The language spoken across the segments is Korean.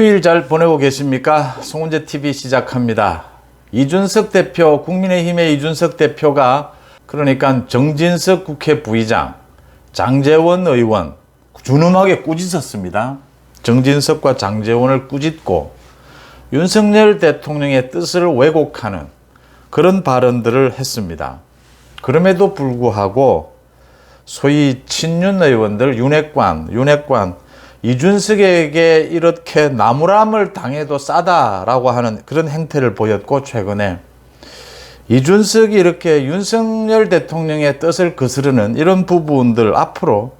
휴일 잘 보내고 계십니까? 송은재 TV 시작합니다. 이준석 대표, 국민의힘의 이준석 대표가 그러니까 정진석 국회 부의장, 장재원 의원 준엄하게 꾸짖었습니다. 정진석과 장재원을 꾸짖고 윤석열 대통령의 뜻을 왜곡하는 그런 발언들을 했습니다. 그럼에도 불구하고 소위 친윤 의원들 윤핵관, 윤핵관 이준석에게 이렇게 나무람을 당해도 싸다라고 하는 그런 행태를 보였고 최근에 이준석이 이렇게 윤석열 대통령의 뜻을 거스르는 이런 부분들 앞으로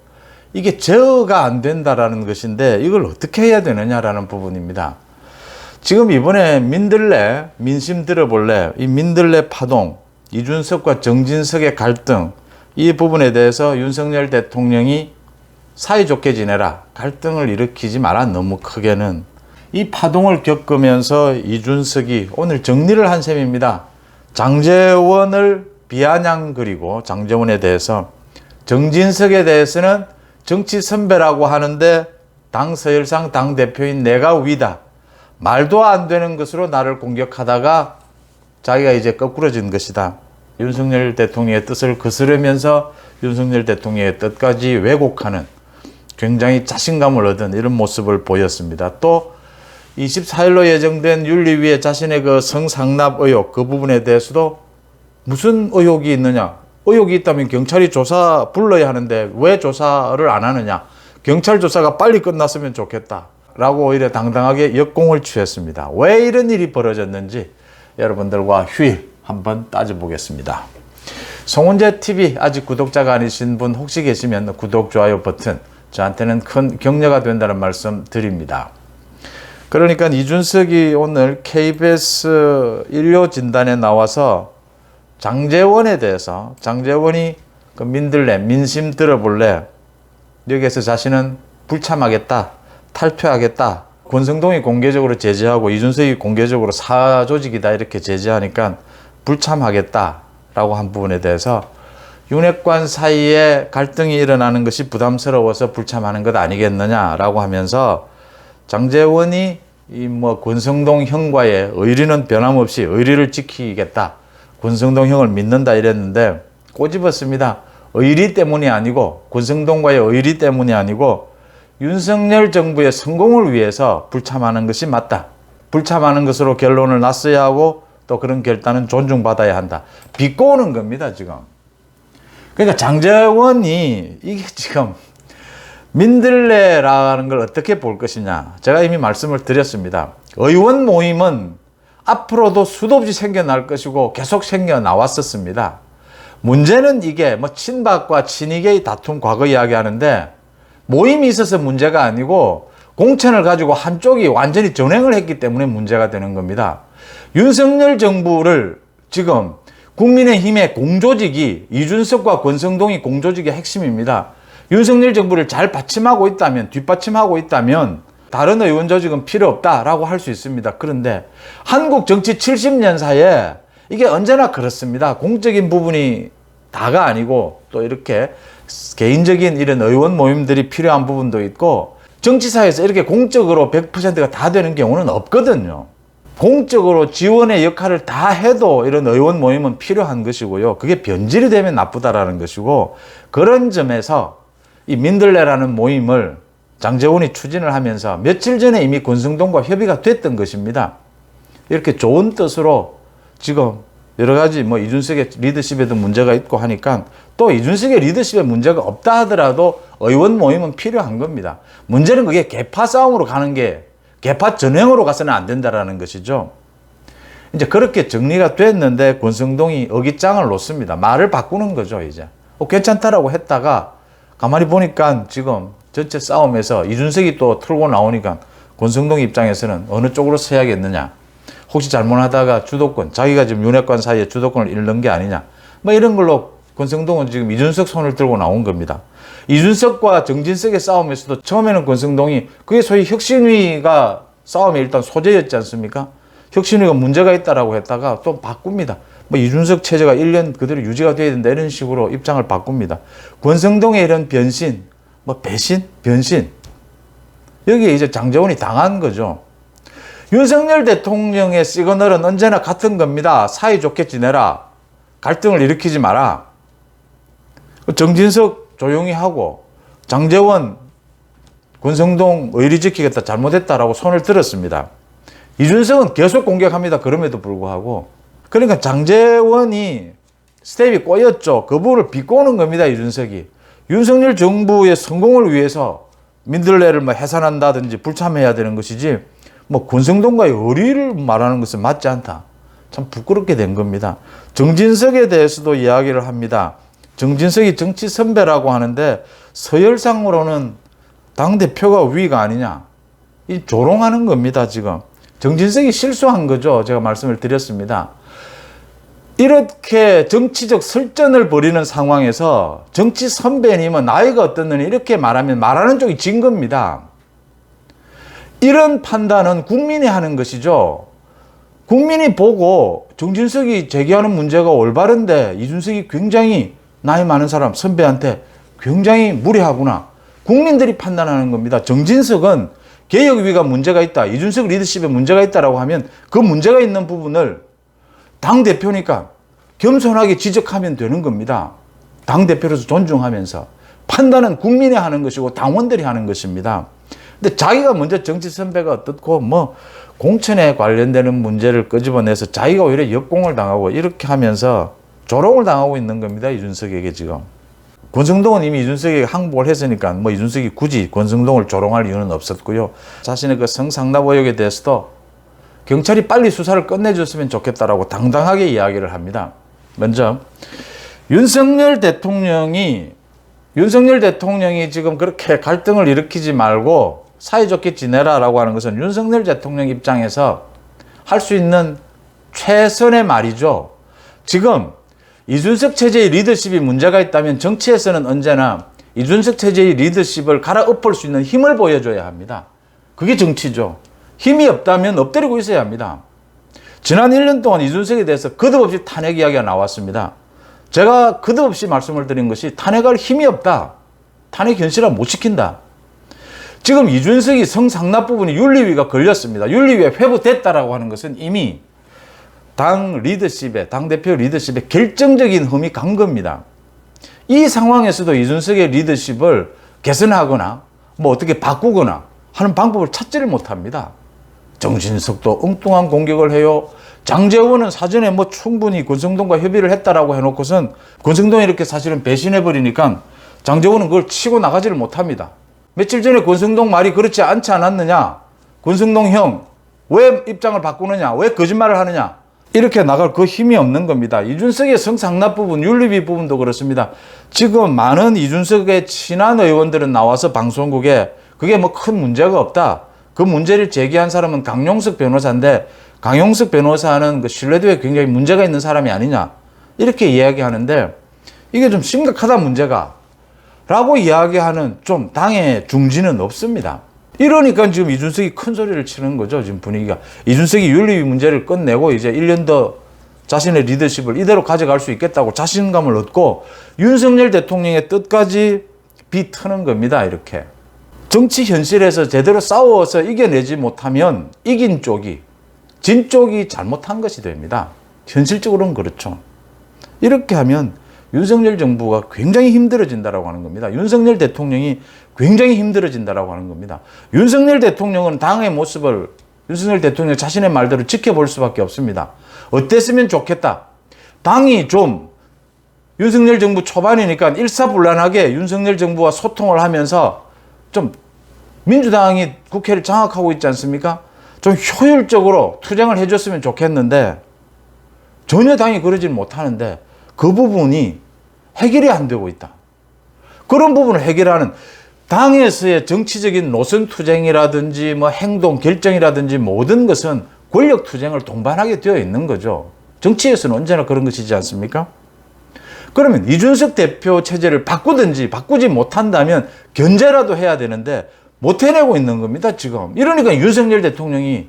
이게 제어가 안 된다라는 것인데 이걸 어떻게 해야 되느냐라는 부분입니다. 지금 이번에 민들레 민심 들어볼래 이 민들레 파동 이준석과 정진석의 갈등 이 부분에 대해서 윤석열 대통령이 사이좋게 지내라 갈등을 일으키지 마라 너무 크게는 이 파동을 겪으면서 이준석이 오늘 정리를 한 셈입니다. 장재원을 비아냥 그리고 장재원에 대해서 정진석에 대해서는 정치 선배라고 하는데 당 서열상 당 대표인 내가 위다. 말도 안 되는 것으로 나를 공격하다가 자기가 이제 거꾸러진 것이다. 윤석열 대통령의 뜻을 거스르면서 윤석열 대통령의 뜻까지 왜곡하는 굉장히 자신감을 얻은 이런 모습을 보였습니다. 또 24일로 예정된 윤리위에 자신의 그 성상납 의혹 그 부분에 대해서도 무슨 의혹이 있느냐? 의혹이 있다면 경찰이 조사 불러야 하는데 왜 조사를 안 하느냐? 경찰 조사가 빨리 끝났으면 좋겠다. 라고 오히려 당당하게 역공을 취했습니다. 왜 이런 일이 벌어졌는지 여러분들과 휴일 한번 따져보겠습니다. 송은재 TV 아직 구독자가 아니신 분 혹시 계시면 구독, 좋아요 버튼 저한테는 큰 격려가 된다는 말씀 드립니다. 그러니까 이준석이 오늘 KBS 일요 진단에 나와서 장재원에 대해서 장재원이 그 민들레 민심 들어볼래 여기에서 자신은 불참하겠다 탈퇴하겠다 권성동이 공개적으로 제재하고 이준석이 공개적으로 사조직이다 이렇게 제재하니까 불참하겠다라고 한 부분에 대해서 윤핵관 사이에 갈등이 일어나는 것이 부담스러워서 불참하는 것 아니겠느냐라고 하면서 장재원이 이 뭐 권성동 형과의 의리는 변함없이 의리를 지키겠다. 권성동 형을 믿는다 이랬는데 꼬집었습니다. 의리 때문이 아니고 권성동과의 의리 때문이 아니고 윤석열 정부의 성공을 위해서 불참하는 것이 맞다. 불참하는 것으로 결론을 났어야 하고 또 그런 결단은 존중받아야 한다. 비꼬는 겁니다, 지금. 그러니까 장재원이 이게 지금 민들레라는 걸 어떻게 볼 것이냐. 제가 이미 말씀을 드렸습니다. 의원 모임은 앞으로도 수도 없이 생겨날 것이고 계속 생겨나왔었습니다. 문제는 이게 뭐 친박과 친이계의 다툼 과거 이야기 하는데 모임이 있어서 문제가 아니고 공천을 가지고 한쪽이 완전히 전횡을 했기 때문에 문제가 되는 겁니다. 윤석열 정부를 지금 국민의힘의 공조직이 이준석과 권성동이 공조직의 핵심입니다. 윤석열 정부를 잘 받침하고 있다면, 뒷받침하고 있다면 다른 의원 조직은 필요 없다라고 할 수 있습니다. 그런데 한국 정치 70년사에 이게 언제나 그렇습니다. 공적인 부분이 다가 아니고 또 이렇게 개인적인 이런 의원 모임들이 필요한 부분도 있고 정치사에서 이렇게 공적으로 100%가 다 되는 경우는 없거든요. 공적으로 지원의 역할을 다 해도 이런 의원 모임은 필요한 것이고요. 그게 변질이 되면 나쁘다라는 것이고 그런 점에서 이 민들레라는 모임을 장재원이 추진을 하면서 며칠 전에 이미 권성동과 협의가 됐던 것입니다. 이렇게 좋은 뜻으로 지금 여러 가지 뭐 이준석의 리더십에도 문제가 있고 하니까 또 이준석의 리더십에 문제가 없다 하더라도 의원 모임은 필요한 겁니다. 문제는 그게 개파 싸움으로 가는 게 개파 전횡으로 가서는 안 된다라는 것이죠. 이제 그렇게 정리가 됐는데 권성동이 어깃장을 놓습니다. 말을 바꾸는 거죠, 이제. 어, 괜찮다라고 했다가 가만히 보니까 지금 전체 싸움에서 이준석이 또 틀고 나오니까 권성동 입장에서는 어느 쪽으로 서야겠느냐. 혹시 잘못하다가 주도권, 자기가 지금 윤핵관 사이에 주도권을 잃는 게 아니냐. 뭐 이런 걸로 권성동은 지금 이준석 손을 들고 나온 겁니다. 이준석과 정진석의 싸움에서도 처음에는 권성동이 그게 소위 혁신위가 싸움의 일단 소재였지 않습니까? 혁신위가 문제가 있다라고 했다가 또 바꿉니다. 뭐 이준석 체제가 1년 그대로 유지가 돼야 된다 이런 식으로 입장을 바꿉니다. 권성동의 이런 변신, 뭐 배신, 변신 여기에 이제 장재원이 당한 거죠. 윤석열 대통령의 시그널은 언제나 같은 겁니다. 사이좋게 지내라. 갈등을 일으키지 마라. 정진석 조용히 하고 장재원 권성동 의리 지키겠다 잘못했다라고 손을 들었습니다. 이준석은 계속 공격합니다. 그럼에도 불구하고 그러니까 장재원이 스텝이 꼬였죠. 그 부분을 비꼬는 겁니다. 이준석이 윤석열 정부의 성공을 위해서 민들레를 뭐 해산한다든지 불참해야 되는 것이지 뭐 권성동과의 의리를 말하는 것은 맞지 않다. 참 부끄럽게 된 겁니다. 정진석에 대해서도 이야기를 합니다. 정진석이 정치 선배라고 하는데 서열상으로는 당 대표가 위가 아니냐. 이 조롱하는 겁니다, 지금. 정진석이 실수한 거죠. 제가 말씀을 드렸습니다. 이렇게 정치적 설전을 벌이는 상황에서 정치 선배님은 나이가 어떻느니 이렇게 말하면 말하는 쪽이 진 겁니다. 이런 판단은 국민이 하는 것이죠. 국민이 보고 정진석이 제기하는 문제가 올바른데 이준석이 굉장히 나이 많은 사람 선배한테 굉장히 무례하구나. 국민들이 판단하는 겁니다. 정진석은 개혁위가 문제가 있다. 이준석 리더십에 문제가 있다라고 하면 그 문제가 있는 부분을 당 대표니까 겸손하게 지적하면 되는 겁니다. 당 대표로서 존중하면서 판단은 국민이 하는 것이고 당원들이 하는 것입니다. 근데 자기가 먼저 정치 선배가 어떻고 뭐 공천에 관련되는 문제를 끄집어내서 자기가 오히려 역공을 당하고 이렇게 하면서 조롱을 당하고 있는 겁니다. 이준석에게 지금. 권성동은 이미 이준석에게 항복을 했으니까 뭐 이준석이 굳이 권성동을 조롱할 이유는 없었고요. 자신의 그 성상납 의혹에 대해서도 경찰이 빨리 수사를 끝내줬으면 좋겠다라고 당당하게 이야기를 합니다. 먼저 윤석열 대통령이 윤석열 대통령이 지금 그렇게 갈등을 일으키지 말고 사이좋게 지내라라고 하는 것은 윤석열 대통령 입장에서 할 수 있는 최선의 말이죠. 지금 이준석 체제의 리더십이 문제가 있다면 정치에서는 언제나 이준석 체제의 리더십을 갈아엎을 수 있는 힘을 보여줘야 합니다. 그게 정치죠. 힘이 없다면 엎드리고 있어야 합니다. 지난 1년 동안 이준석에 대해서 거듭없이 탄핵 이야기가 나왔습니다. 제가 거듭없이 말씀을 드린 것이 탄핵할 힘이 없다. 탄핵 현실화 못 시킨다. 지금 이준석이 성상납 부분이 윤리위가 걸렸습니다. 윤리위에 회부됐다라고 하는 것은 이미 당 리더십에, 당대표 리더십에 결정적인 흠이 간 겁니다. 이 상황에서도 이준석의 리더십을 개선하거나 뭐 어떻게 바꾸거나 하는 방법을 찾지를 못합니다. 정진석도 엉뚱한 공격을 해요. 장재원은 사전에 뭐 충분히 권성동과 협의를 했다라고 해놓고선 권성동이 이렇게 사실은 배신해버리니까 장재원은 그걸 치고 나가지를 못합니다. 며칠 전에 권성동 말이 그렇지 않지 않았느냐? 권성동 형, 왜 입장을 바꾸느냐? 왜 거짓말을 하느냐? 이렇게 나갈 그 힘이 없는 겁니다. 이준석의 성상납 부분, 윤리비 부분도 그렇습니다. 지금 많은 이준석의 친한 의원들은 나와서 방송국에 그게 뭐 큰 문제가 없다. 그 문제를 제기한 사람은 강용석 변호사인데 강용석 변호사는 그 신뢰도에 굉장히 문제가 있는 사람이 아니냐. 이렇게 이야기하는데 이게 좀 심각하다 문제가. 라고 이야기하는 좀 당의 중지는 없습니다. 이러니까 지금 이준석이 큰 소리를 치는 거죠. 지금 분위기가. 이준석이 윤리위 문제를 끝내고 이제 1년 더 자신의 리더십을 이대로 가져갈 수 있겠다고 자신감을 얻고 윤석열 대통령의 뜻까지 비트는 겁니다. 이렇게. 정치 현실에서 제대로 싸워서 이겨내지 못하면 이긴 쪽이, 진 쪽이 잘못한 것이 됩니다. 현실적으로는 그렇죠. 이렇게 하면 윤석열 정부가 굉장히 힘들어진다라고 하는 겁니다. 윤석열 대통령이 굉장히 힘들어진다라고 하는 겁니다. 윤석열 대통령은 당의 모습을 윤석열 대통령 자신의 말대로 지켜볼 수밖에 없습니다. 어땠으면 좋겠다. 당이 좀 윤석열 정부 초반이니까 일사불란하게 윤석열 정부와 소통을 하면서 좀 민주당이 국회를 장악하고 있지 않습니까? 좀 효율적으로 투쟁을 해줬으면 좋겠는데 전혀 당이 그러지는 못하는데 그 부분이 해결이 안 되고 있다. 그런 부분을 해결하는 당에서의 정치적인 노선 투쟁이라든지 뭐 행동 결정이라든지 모든 것은 권력 투쟁을 동반하게 되어 있는 거죠. 정치에서는 언제나 그런 것이지 않습니까? 그러면 이준석 대표 체제를 바꾸든지 바꾸지 못한다면 견제라도 해야 되는데 못 해내고 있는 겁니다, 지금. 이러니까 윤석열 대통령이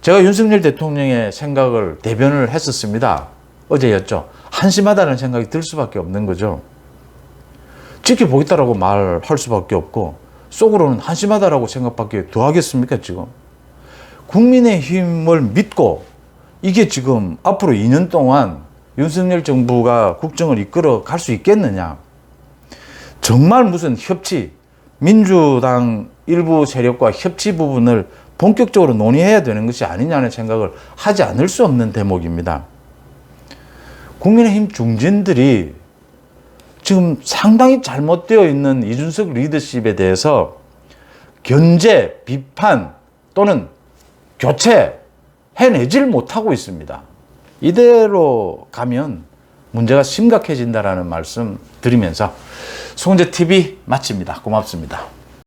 제가 윤석열 대통령의 생각을 대변을 했었습니다. 어제였죠. 한심하다는 생각이 들 수밖에 없는 거죠. 지켜보겠다라고 말할 수밖에 없고 속으로는 한심하다라고 생각밖에 더 하겠습니까, 지금. 국민의힘을 믿고 이게 지금 앞으로 2년 동안 윤석열 정부가 국정을 이끌어 갈 수 있겠느냐. 정말 무슨 협치, 민주당 일부 세력과 협치 부분을 본격적으로 논의해야 되는 것이 아니냐는 생각을 하지 않을 수 없는 대목입니다. 국민의힘 중진들이 지금 상당히 잘못되어 있는 이준석 리더십에 대해서 견제, 비판 또는 교체 해내질 못하고 있습니다. 이대로 가면 문제가 심각해진다라는 말씀 드리면서 송재 TV 마칩니다. 고맙습니다.